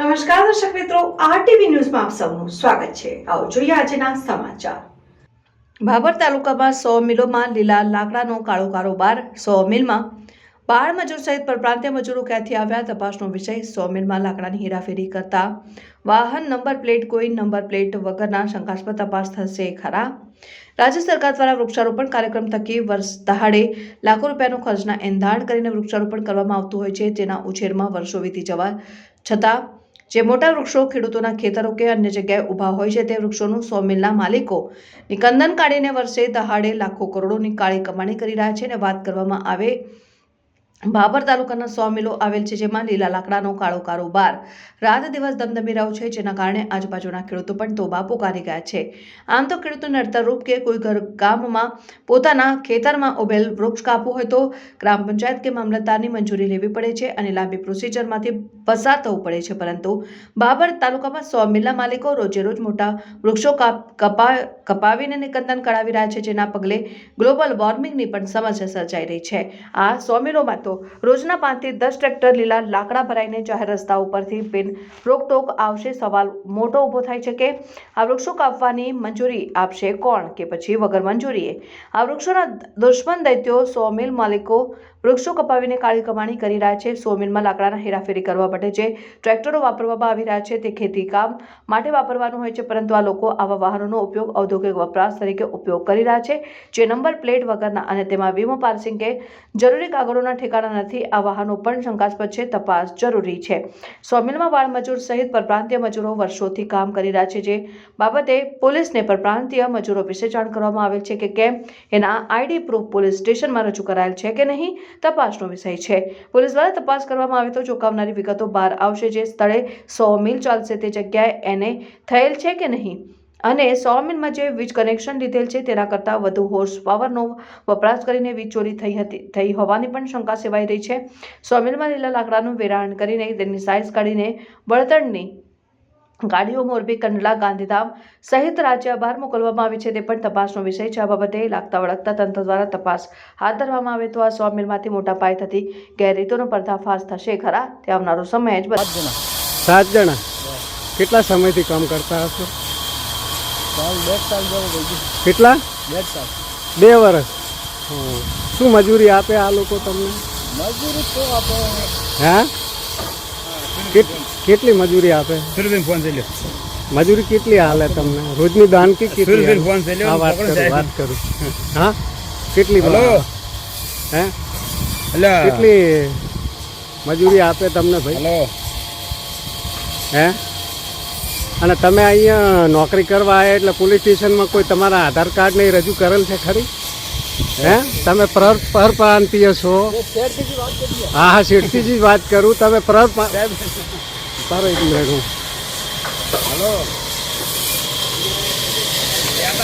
નમસ્કાર દર્શક મિત્રો, આરટીવી ન્યૂઝમાં આપ સૌનું સ્વાગત છે. આવો જોઈએ આજના સમાચાર. ભાભર તાલુકામાં સો મિલોમાં લીલા લાકડાનો કાળો કારોબાર, સો મિલમાં બાળ મજૂર સહિત પરપ્રાંતીય મજૂરો ક્યાંથી આવ્યા તપાસનો વિષય, સો મિલમાં લાકડાની હેરાફેરી કરતા વાહન નંબર પ્લેટ કોઈ નંબર પ્લેટ વગરના શંકાસ્પદ તપાસ થશે ખરા? રાજ્ય સરકાર દ્વારા વૃક્ષારોપણ કાર્યક્રમ થકી વર્ષ દહાડે લાખો રૂપિયાનો ખર્ચના એંધાણ કરીને વૃક્ષારોપણ કરવામાં આવતું હોય છે. જેના ઉછેરમાં વર્ષો વીતી જવા છતાં જે મોટા વૃક્ષો ખેડૂતોના ખેતરો કે અન્ય જગ્યાએ ઊભા હોય છે, તે વૃક્ષોનું સો મિલના માલિકો નિકંદન કાઢીને વર્ષે દહાડે લાખો કરોડોની કાળી કમાણી કરી રહ્યા છે અને વાત કરવામાં આવે ભાભર તાલુકાના સો મિલો આવેલ છે જેમાં લીલા લાકડાનો કાળો કારોબાર. રાત દિવસ ધમધમી રહ્યો છે, જેના કારણે આજુબાજુના ખેડૂતો પણ તોબા પોકારી ગયા છે. આમ તો ખેડૂતોને નડતરરૂપ કે કોઈ ઘર ગામમાં પોતાના ખેતરમાં ઉભેલ વૃક્ષ કાપવું હોય તો ગ્રામ પંચાયત કે મામલતદારની મંજૂરી લેવી પડે છે અને લાંબી પ્રોસિજરમાંથી પસાર થવું પડે છે. પરંતુ બાબર તાલુકામાં સો મિલના માલિકો રોજે રોજ મોટા વૃક્ષો કપા કપાવીને નિકંદન કરાવી રહ્યા છે, જેના પગલે ગ્લોબલ વોર્મિંગની પણ સમસ્યા સર્જાઈ રહી છે. આ સો મિલોમાં તો રોજના પાંચથી દસ ટ્રેક્ટર લીલા લાકડા ભરાઈને જાહેર રસ્તા ઉપરથી બિન રોકટોક આવશે. સવાલ મોટો ઊભો થાય છે કે આ વૃક્ષો કાપવાની મંજૂરી આપશે કોણ કે પછી વગર મંજૂરીએ? આ વૃક્ષોના દુશ્મન દૈત્યો સોમિલ માલિકો વૃક્ષો કપાવીને કાળી કમાણી કરી રહ્યા છે. સો લાકડાના હેરાફેરી કરવા માટે જે ટ્રેક્ટરો વાપરવામાં આવી રહ્યા છે તે ખેતી કામ માટે વાપરવાનું હોય છે, પરંતુ આ લોકો આવા વાહનોનો ઉપયોગ ઔદ્યોગિક વપરાશ તરીકે ઉપયોગ કરી રહ્યા છે. જે નંબર પ્લેટ વગરના અને તેમાં વીમો પાર્સિંગ કે જરૂરી કાગળોના ઠેકાણા નથી, આ વાહનો પણ શંકાસ્પદ છે. તપાસ જરૂરી છે. સોમિલમાં બાળ મજૂર સહિત પરપ્રાંતીય મજૂરો વર્ષોથી કામ કરી રહ્યા છે. જે બાબતે પોલીસને પરપ્રાંતીય મજૂરો વિશે જાણ કરવામાં આવેલ છે કે કેમ એના આઈડી પ્રૂફ પોલીસ સ્ટેશનમાં રજૂ કરાયેલ છે કે નહીં તપાસનો વિષય છે. પોલીસ દ્વારા તપાસ કરવામાં આવે તો ચોંકાવનારી વિગતો બહાર આવશે જે સ્થળે સો મિલ ચાલશે તે જગ્યાએ એને થયેલ છે કે નહીં? અને સો મિલમાં જે વીજ કનેક્શન લીધેલ છે તેના કરતાં વધુ હોર્સ પાવરનો વપરાશ કરીને વીજ ચોરી થઈ હતી, થઈ હોવાની પણ શંકા સેવાઈ રહી છે. સો મિલમાં લીલા લાકડાનું વેરાણ કરીને તેની સાઇઝ કાઢીને બળતણની ગાડીઓ મોરબી કંડલા ગાંધીધામ સહિત રાજ્ય બહાર મોકલવામાં આવી છે. તે પણ તપાસનો વિષય છે. આ બાબતે લાગતા વળગતા તંત્ર દ્વારા તપાસ હાથ ધરવામાં આવે તો આ સો મિલમાંથી મોટા પાયે થતી ગેરરીતોનો પર્દાફાશ થશે. ખરા? તે આવનારો સમય જ બતાવશે. સાત જણા. કેટલા સમયથી કામ કરતા હશો? કેટલા? બે વર્ષ હં. શું મજૂરી આપે આ લોકો તમને? મજૂરી તો આપણે હા? કેટલી મજૂરી આપે? સુરભીન ફોન થઈ લ્યો. મજૂરી કેટલી હાલે તમને? રોજની દાનકી કેટલી ફોન છે, લ્યો, વાત કરું વાત કરું. હા? કેટલી હલો? હે? એટલે કેટલી મજૂરી આપે તમને ભાઈ? હલો? હે? અને તમે અહીંયા નોકરી કરવા આવ્યા એટલે પોલીસ સ્ટેશનમાં કોઈ તમારા આધાર કાર્ડ ને રજૂ કરેલ છે ખરી? હે? તમે પર પરપ્રાંતીય છો. હા હા શેઠથી જ વાત કરું. તમે પર પર એક મિનિટ હું હલો.